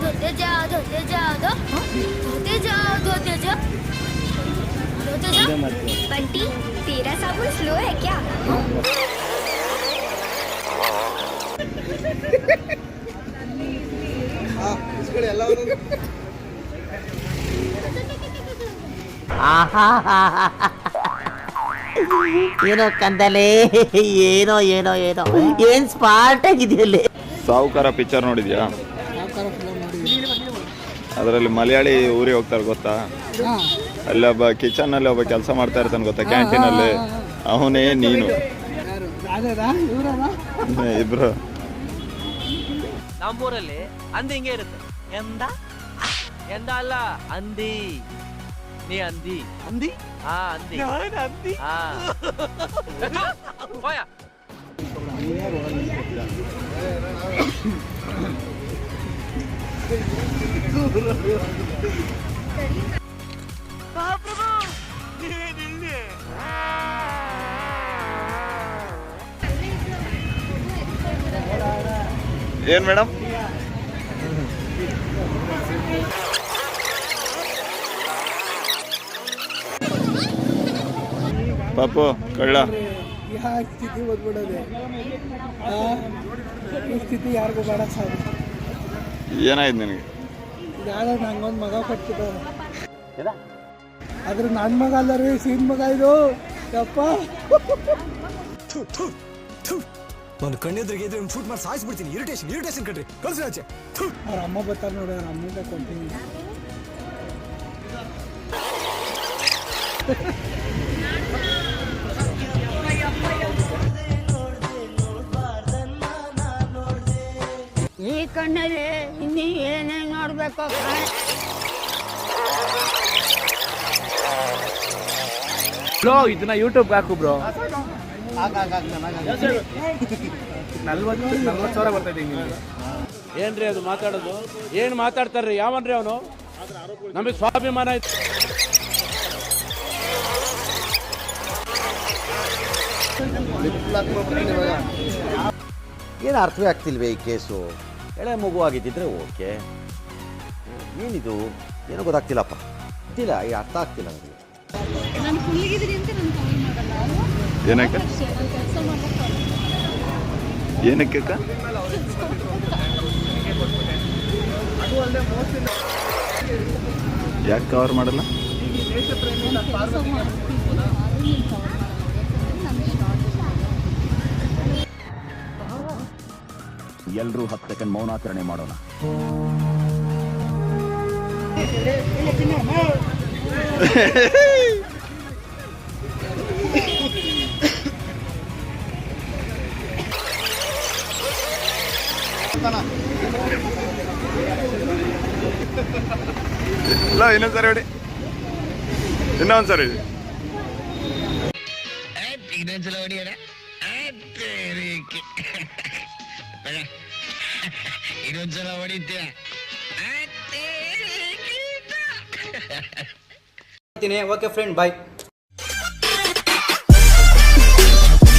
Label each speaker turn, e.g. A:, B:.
A: धोते जाओ धोते जाओ दो धोते जाओ धोते जाओ धोते जाओ बंटी तेरा साबुन स्लो है। क्या
B: ಏನೋ ಕಂದಲೆ ಏನೋ ಏನೋ ಏನೋ. ಏನ್ ಸ್ಪಾರ್ಟ್ ಆಗಿದೆಯಲ್ಲಿ
C: ಸಾವುಕಾರ ಪಿಕ್ಚರ್ ನೋಡಿದ್ಯಾ? ಅದರಲ್ಲಿ ಮಲಯಾಳಿ ಊರಿಗೆ ಹೋಗ್ತಾರೆ ಗೊತ್ತಾ? ಅಲ್ಲಿ ಒಬ್ಬ ಕಿಚನ್ ಅಲ್ಲಿ ಒಬ್ಬ ಕೆಲಸ ಮಾಡ್ತಾ ಇರ್ತಾನೆ ಗೊತ್ತಾ ಕ್ಯಾಂಟೀನ್ ಅಲ್ಲಿ? ಅವನೇ ನೀನು. ಇಬ್ರು.
D: ನಮ್ಮೂರಲ್ಲಿ ಅಂದ ಹಿಂಗೆ ಇರುತ್ತೆ. ಎಂದ ಎಂದ ಅಲ್ಲ ಅಂದಿ ನೀ ಅಂದಿ ಅಂದಿ ಹಾ ಅಂದಿ ಅಂದಿ ಹಾ ಹೋಯ
C: ಏನ್ ಮೇಡಮ್ ಪಾಪು ಕಳ್ಳ.
E: ಯಾವ ಸ್ಥಿತಿ ಓದ್ಬಿಡೋದೆ ಆ, ಈ ಸ್ಥಿತಿ ಯಾರಿಗೂ ಬೇಡ ಸರ್
C: ಏನಾಯ್ತು ನಿನಗೆ?
E: ಯಾರೋ ನಂಗೊಂದು ಮಗ ಕೊಟ್ಬಿಟ್ಟವ್ರೆ ಆದ್ರೆ ನನ್ನ ಮಗ ಅಲ್ಲ ರೀ ಸೀನ್ ಮಗ ಇದು. ಯಪ್ಪ.
F: ನಾನು ಕಣ್ಣೆದ್ರಿಗೆ ಇದ್ರೆ ಶೂಟ್ ಮಾಡಿ ಸಾಯಿಸ್ಬಿಡ್ತೀನಿ. ಇರಿಟೇಷನ್ ಇರಿಟೇಷನ್ ಕಟ್ರಿ ಕಳ್ಸಿ ಆಚೆ. ಥು.
E: ಅವ್ರ ಅಮ್ಮ ಬರ್ತಾರೆ ನೋಡಿ ಅವ್ರ ಅಮ್ಮಿಂದ ಕೊಡ್ತೀನಿ.
A: ಕಣ್ಣಲ್ಲಿ ಇನ್ನೀ ಏನೇನ್ ನೋಡ್ಬೇಕು
D: ಬ್ರೋ ಇದನ್ನ ಯೂಟ್ಯೂಬ್ ಹಾಕು ಬ್ರೋ.
G: ಏನ್ರಿ ಅದು ಮಾತಾಡೋದು? ಏನ್ ಮಾತಾಡ್ತಾರ್ರಿ? ಯಾವನ್ರಿ ಅವನು? ನಮಗೆ ಸ್ವಾಭಿಮಾನ ಇತ್ತು
H: ಏನು ಅರ್ಥವೇ ಆಗ್ತಿಲ್ವೇ ಈ ಕೇಸು? ಎಳೆ ಮಗು ಆಗಿದ್ದಿದ್ರೆ ಓಕೆ. ಏನಿದು? ಏನೋ ಗೊತ್ತಾಗ್ತಿಲ್ಲಪ್ಪ. ಗೊತ್ತಿಲ್ಲ ಈ ಅರ್ಥ ಆಗ್ತಿಲ್ಲ ನನಗೆ?
C: ಏನಕ್ಕೆ? ಏನಕ್ಕೆ ಅಕ್ಕ? ಯಾಕೆ ಕವರ್ ಮಾಡಲ್ಲ?
H: ಎಲ್ಲರೂ ಹತ್ತು ಸೆಕೆಂಡ್ ಮೌನಾಚರಣೆ ಮಾಡೋಣ.
C: ಇಲ್ಲ ಇನ್ನೊಂದ್ಸರಿ ಹೇಳಿ ಇನ್ನೊಂದ್ಸರಿ.
B: ಇನ್ನೊಂದ್ಸಲ ಹೊಡಿಯೋಣ ಇನ್ನೊಂದ್ಸಲ ಹೊಡಿತೀಯ.
D: Okay friend bye